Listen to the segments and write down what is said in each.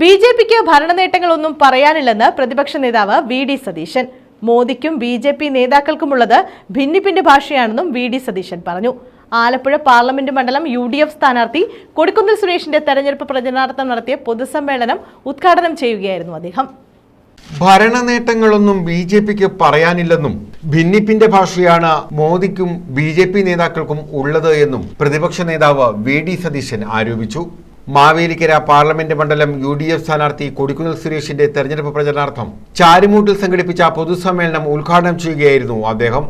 B J പിക്ക് ഭരണനേട്ടങ്ങളൊന്നും പറയാനില്ലെന്ന് പ്രതിപക്ഷ നേതാവ് വി ഡി സതീശൻ. മോദിക്കും ബി ജെ പി നേതാക്കൾക്കുമുള്ളത് ഭിന്നിപ്പിന്റെ ഭാഷയാണെന്നും വി ഡി സതീശൻ പറഞ്ഞു. ആലപ്പുഴ പാർലമെന്റ് മണ്ഡലം യു ഡി എഫ് സ്ഥാനാർത്ഥി കൊടിക്കുന്നിൽ സുരേഷിന്റെ തെരഞ്ഞെടുപ്പ് പ്രചരണാർത്ഥം നടത്തിയ പൊതുസമ്മേളനം ഉദ്ഘാടനം ചെയ്യുകയായിരുന്നു അദ്ദേഹം. ഭരണ നേട്ടങ്ങളൊന്നും ബി ജെ പിക്ക് പറയാനില്ലെന്നും ഭിന്നിപ്പിന്റെ ഭാഷയാണ് മോദിക്കും ബി ജെ പി നേതാക്കൾക്കും ഉള്ളത് എന്നും പ്രതിപക്ഷ നേതാവ് വി ഡി സതീശൻ ആരോപിച്ചു. മാവേലിക്കര പാർലമെന്റ് മണ്ഡലം യു ഡി എഫ് സ്ഥാനാർത്ഥി കൊടിക്കുന്നിൽ സുരേഷിന്റെ തെരഞ്ഞെടുപ്പ് പ്രചരണാർത്ഥം ചാരിമൂട്ടിൽ സംഘടിപ്പിച്ച പൊതുസമ്മേളനം ഉദ്ഘാടനം ചെയ്യുകയായിരുന്നു അദ്ദേഹം.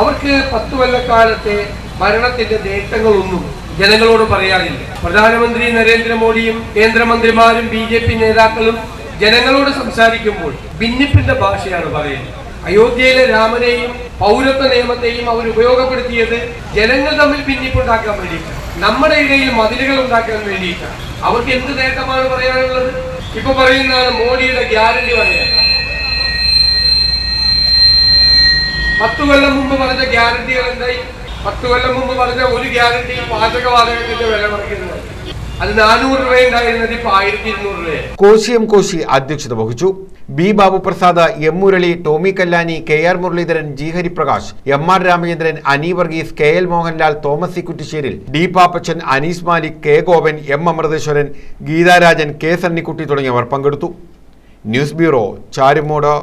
അവർക്ക് പത്ത് കൊല്ലക്കാലത്തെ ഭരണത്തിന്റെ നേട്ടങ്ങളൊന്നും ജനങ്ങളോട് പറയാനില്ല. പ്രധാനമന്ത്രി നരേന്ദ്രമോദിയും കേന്ദ്രമന്ത്രിമാരും ബി ജെ പി നേതാക്കളും ജനങ്ങളോട് സംസാരിക്കുമ്പോൾ ഭിന്നിപ്പിന്റെ ഭാഷയാണ് പറയുന്നത്. അയോധ്യയിലെ രാമനെയും പൗരത്വ നിയമത്തെയും അവർ ഉപയോഗപ്പെടുത്തിയത് ജനങ്ങൾ തമ്മിൽ ഭിന്നിപ്പുണ്ടാക്കാൻ വേണ്ടിയിട്ടാണ്. നമ്മുടെ ഇടയിൽ മതിലുകൾ ഉണ്ടാക്കാൻ വേണ്ടിയിട്ടാണ്. അവർക്ക് എന്ത് നേട്ടമാണ് പറയാനുള്ളത്? ഇപ്പൊ പറയുന്നതാണ് മോഡിയുടെ ഗ്യാരണ്ടി പറയാൻ പത്തു കൊല്ലം മുമ്പ് പറഞ്ഞ ഗ്യാരണ്ടികൾ എന്തായി? പത്തു കൊല്ലം മുമ്പ് പറഞ്ഞ ഒരു ഗ്യാരണ്ടിയും പാചകവാതകത്തിന്റെ വില കുറയ്ക്കുന്നത്. നാനൂറ് രൂപ കോശിയം കോശി അധ്യക്ഷത വഹിച്ചു. B Babu Prasad M Murali Tomy Kallani K R Muraleedharan G Hariprakash M R Ramachandran Ani Varghese K L Mohanlal Thomas C Kuttisseril D Pappachan Anees Malik K Gopan M Amritheswaran Geetharajan K Sunnykutty തുടങ്ങിയവർ പങ്കെടുത്തു. News bureau Charumoodu.